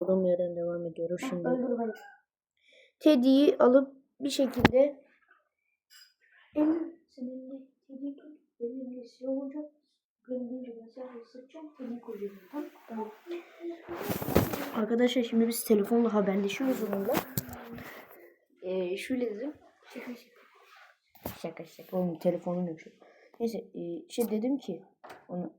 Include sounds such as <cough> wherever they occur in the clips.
Olduğum yerden devam ediyoruz şimdi. Öldür beni. Teddy'yi alıp bir şekilde Emin seninle tedi tut. Benim de siyah olacak. Arkadaşlar şimdi biz telefonla haberleşiyoruz onunla. Ee, şöyle dedim. Şaka şaka. Şaka şaka. Oğlum telefonum yok şu. Neyse e, şey dedim ki onu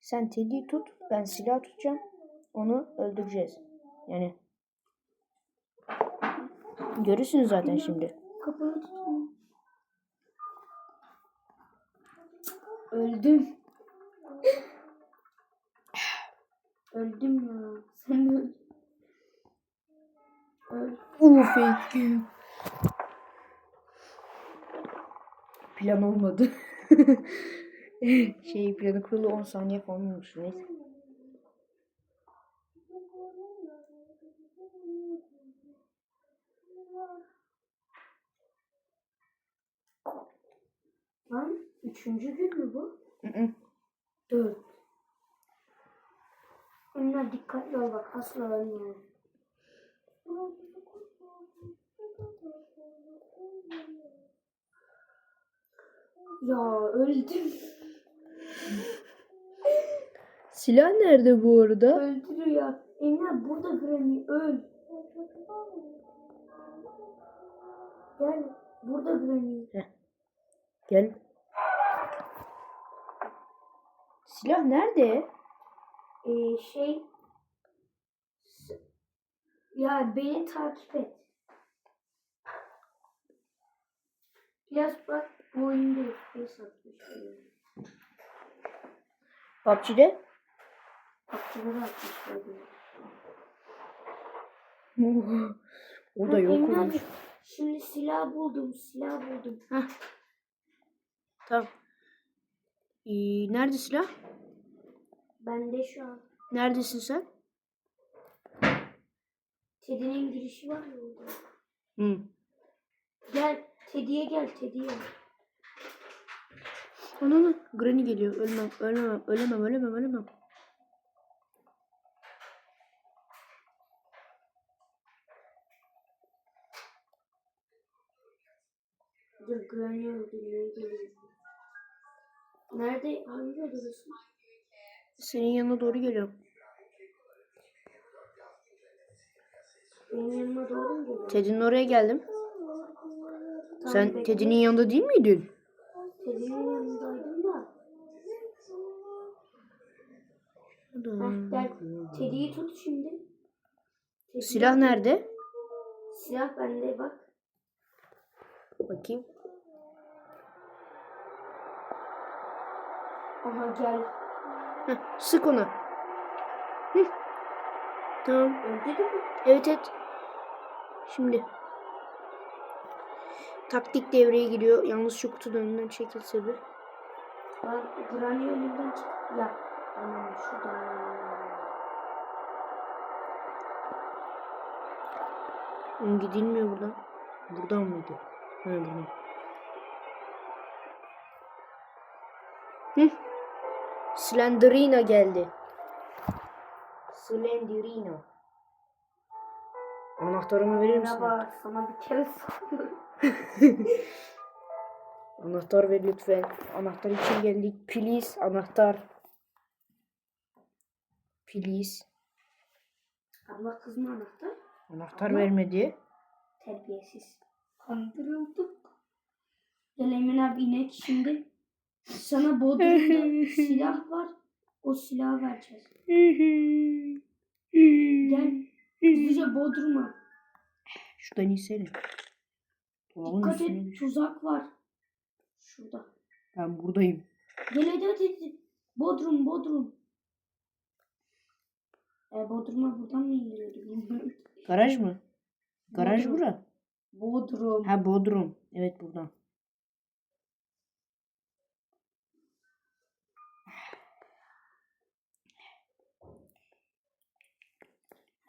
sen Teddy'yi tut ben silah tutacağım. Onu öldüreceğiz. Yani görürsünüz zaten şimdi. Tutun. Öldüm. Öldüm ya. Sen de öl. Uuu fake. Plan olmadı. <laughs> şey planı kurulu 10 saniye falan olmuş. Neyse. Lan üçüncü gün mü bu? Hı hı. Dört. Onlar dikkatli ol bak asla ölme. Ya öldüm. Silah nerede bu arada? Öldürüyor. Emine burada Granny öl. Gel burada Granny. Gel. Silah nerede? Ee, şey ya beni takip et. Biraz bak bu oyunda FPS atmış. PUBG'de? Akçaları atmış <laughs> o da yok olmuş. Şimdi silah buldum, silah buldum. Heh. Tamam. Ee, nerede silah? Bende şu an Neredesin sen? Teddy'nin girişi var ya orada. Hı. Gel Teddy'ye gel Teddy'ye. Ananı. Granny geliyor. Ölmem, ölemem, ölemem, ölemem, ölemem. Dur Granny öldürmeye. Nerede? Hangi odadasın? Senin yanına doğru geliyorum. Benim yanıma doğru mu geliyor? Teddy'nin oraya geldim. Tamam, Sen bekle. Teddy'nin yanında değil miydin? Teddy'nin yanındaydım da. Heh, gel. Teddy'yi tut şimdi. Teddy'yi Silah nerede? Silah bende bak. Bakayım. Aha gel. Heh, sık onu. Hı. Tamam. Öldü mü? Evet evet. Şimdi. Taktik devreye giriyor. Yalnız şu kutunun önünden çekilse bir. Lan Granny önünden çık. Ya. Tamam şuradan. Gidilmiyor buradan. Buradan mıydı? Ha buradan. Hı. Slenderina geldi. Slenderina. Anahtarımı verir misin? Merhaba sana bir kere soruyorum. <laughs> Anahtar ver lütfen. Anahtar için geldik. Please anahtar. Please. Allah kızma anahtar. Anahtar vermedi. Terbiyesiz. Kandırıldık. Gel Emin abi inek şimdi. Sana Bodrum'da <laughs> silah var. O silahı vereceğiz. Gel. Hızlıca Bodrum'a. Şuradan insene. Dikkat et tuzak var. Şurada. Ben buradayım. Gel hadi hadi. Bodrum Bodrum. E, Bodrum'a buradan mı bilmiyorum. Garaj mı? Garaj Bodrum. bura. Bodrum. Ha Bodrum. Evet buradan.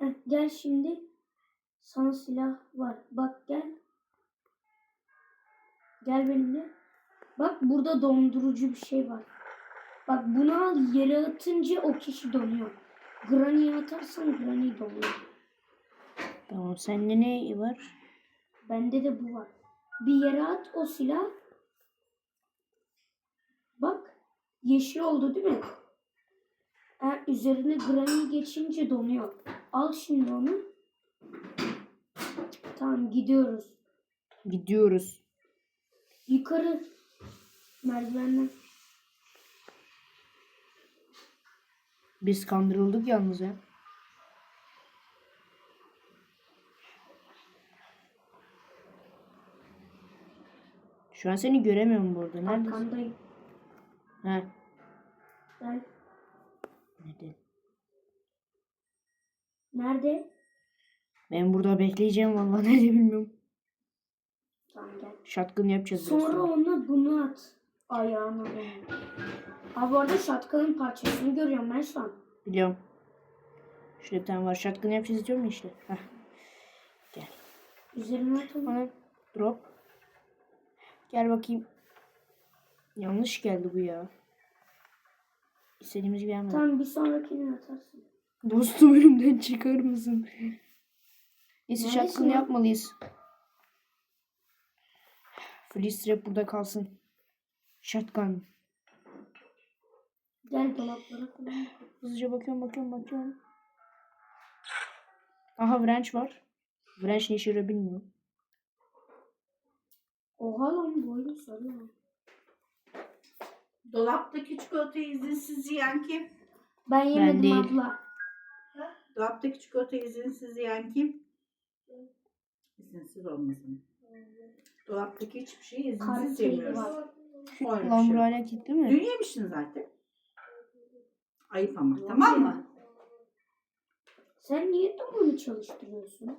Heh, gel şimdi. Sana silah var. Bak gel. Gel benimle. Bak burada dondurucu bir şey var. Bak bunu al yere atınca o kişi donuyor. Granny'e atarsan Granny doluyor. Tamam sende ne var? Bende de bu var. Bir yere at o silah. Bak. Yeşil oldu değil mi? Eğer üzerine Granny geçince donuyor. Al şimdi onu. Tamam gidiyoruz. Gidiyoruz. Yukarı merdivenden. Biz kandırıldık yalnız ya. Şu an seni göremiyorum burada. Neredesin? Arkandayım. He. Gel. Nerede? Ben burada bekleyeceğim vallahi <laughs> nerede bilmiyorum. Tamam gel. Shotgun yapacağız. Sonra sonra. ona bunu at. Ayağına. Abi orada şatkanın parçasını görüyorum ben şu an. Biliyorum. Şurada bir tane var. Shotgun yapacağız diyorum ya işte. Heh. Gel. Üzerine at onu. Bana drop. Gel bakayım. Yanlış geldi bu ya. İstediğimiz gibi gelmedi. Tamam bir sonrakini atarsın. Dostum önümden çıkar mısın? Neyse ya? yapmalıyız. Freeze trap burada kalsın. Shotgun. Gel dolaplara falan. bakalım. Hızlıca bakıyorum bakıyorum bakıyorum. Aha wrench var. Wrench ne işe yarıyor bilmiyorum. Oha lan bu oyun sarıyor. Dolaptaki çikolatayı izinsiz yiyen kim? Ben yemedim değil. abla. Dolaptaki çikolatayı izinsiz yiyen kim? İzinsiz olmasın. Dolaptaki hiçbir şeyi izinsiz Karteli yemiyoruz. Lan şey. buraya kilitli mi? Dün yemiştin zaten. Ayıp ama tamam mı? Sen niye dumanı çalıştırıyorsun?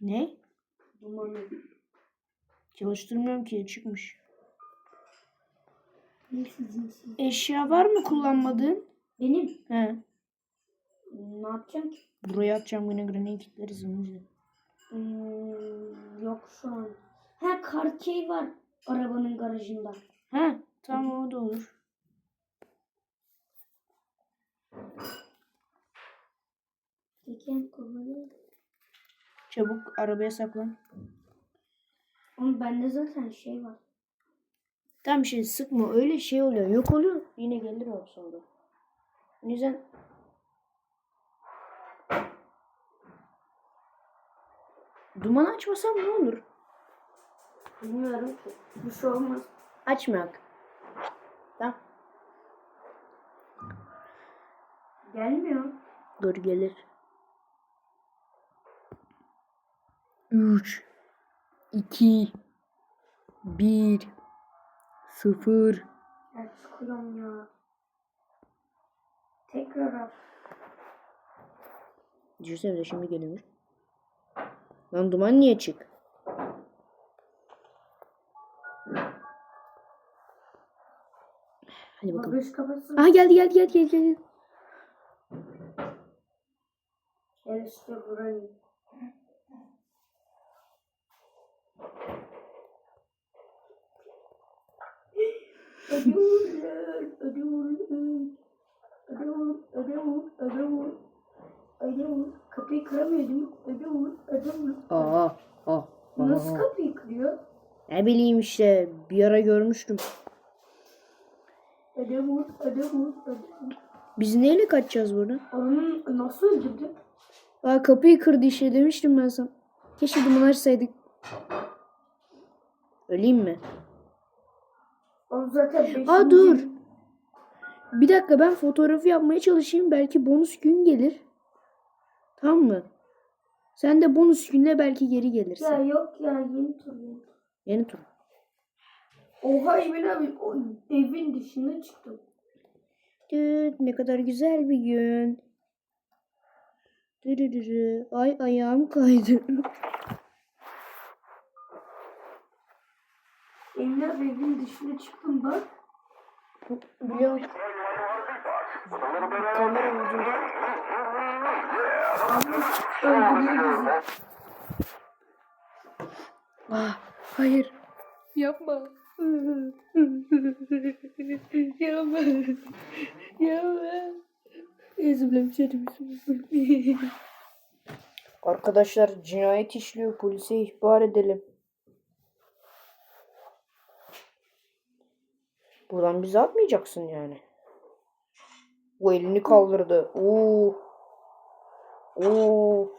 Ne? Dumanı. Çalıştırmıyorum ki çıkmış. Eşya var mı kullanmadığın? Benim. He. Ne yapacağım ki? Buraya atacağım yine granayı kilitleriz onun yüzden. Hmm, yok şu an. Ha karkey var arabanın garajında. Ha tamam o da olur. Diken kovanı. Çabuk arabaya saklan. Ama bende zaten şey var. Tam bir şey sıkma öyle şey oluyor. Yok oluyor. Yine gelir o sonra. O yüzden Duman açmasam ne olur? Bilmiyorum ki. Bir şey olmaz. Açmayak. Tamam. Gelmiyor. Dur gelir. 3 2 1 0 Ya sıkıyorum ya. Tekrar at. Düşünsene de şimdi geliyor. Lan duman niye çık? Hadi bakalım. Aha geldi geldi geldi geldi. geldi. Gel işte burayı. Ödül, ödül, ödül, ödül, ödül, ödül. Kapıyı kıramıyor değil mi? Ödül, ödül. Aa, aa, Nasıl kapıyı kırıyor? Ne bileyim işte bir ara görmüştüm. Ödül, ödül, ödül. Biz neyle kaçacağız buradan? Onu nasıl öldürdü? Aa kapıyı kırdı işte demiştim ben sana. Keşke duman açsaydık. Öleyim mi? O zaten beşinci. Aa dur. Bir dakika ben fotoğrafı yapmaya çalışayım. Belki bonus gün gelir. Tamam mı? Sen de bonus günle belki geri gelirsin. Ya yok ya yeni tur yeni tur. Oha Emin abi o evin dışına çıktım. Düt, ne kadar güzel bir gün. Dürürürü. Ay ayağım kaydı. Emin abi evin dışına çıktım bak. Biliyorum. Kamera modunda. Öldürüyor. Ah, hayır. Yapma. Yapma. Yapma. Ezberledim seni. Arkadaşlar cinayet işliyor. Polise ihbar edelim. Buradan bizi atmayacaksın yani. O elini kaldırdı. Oo. Oo.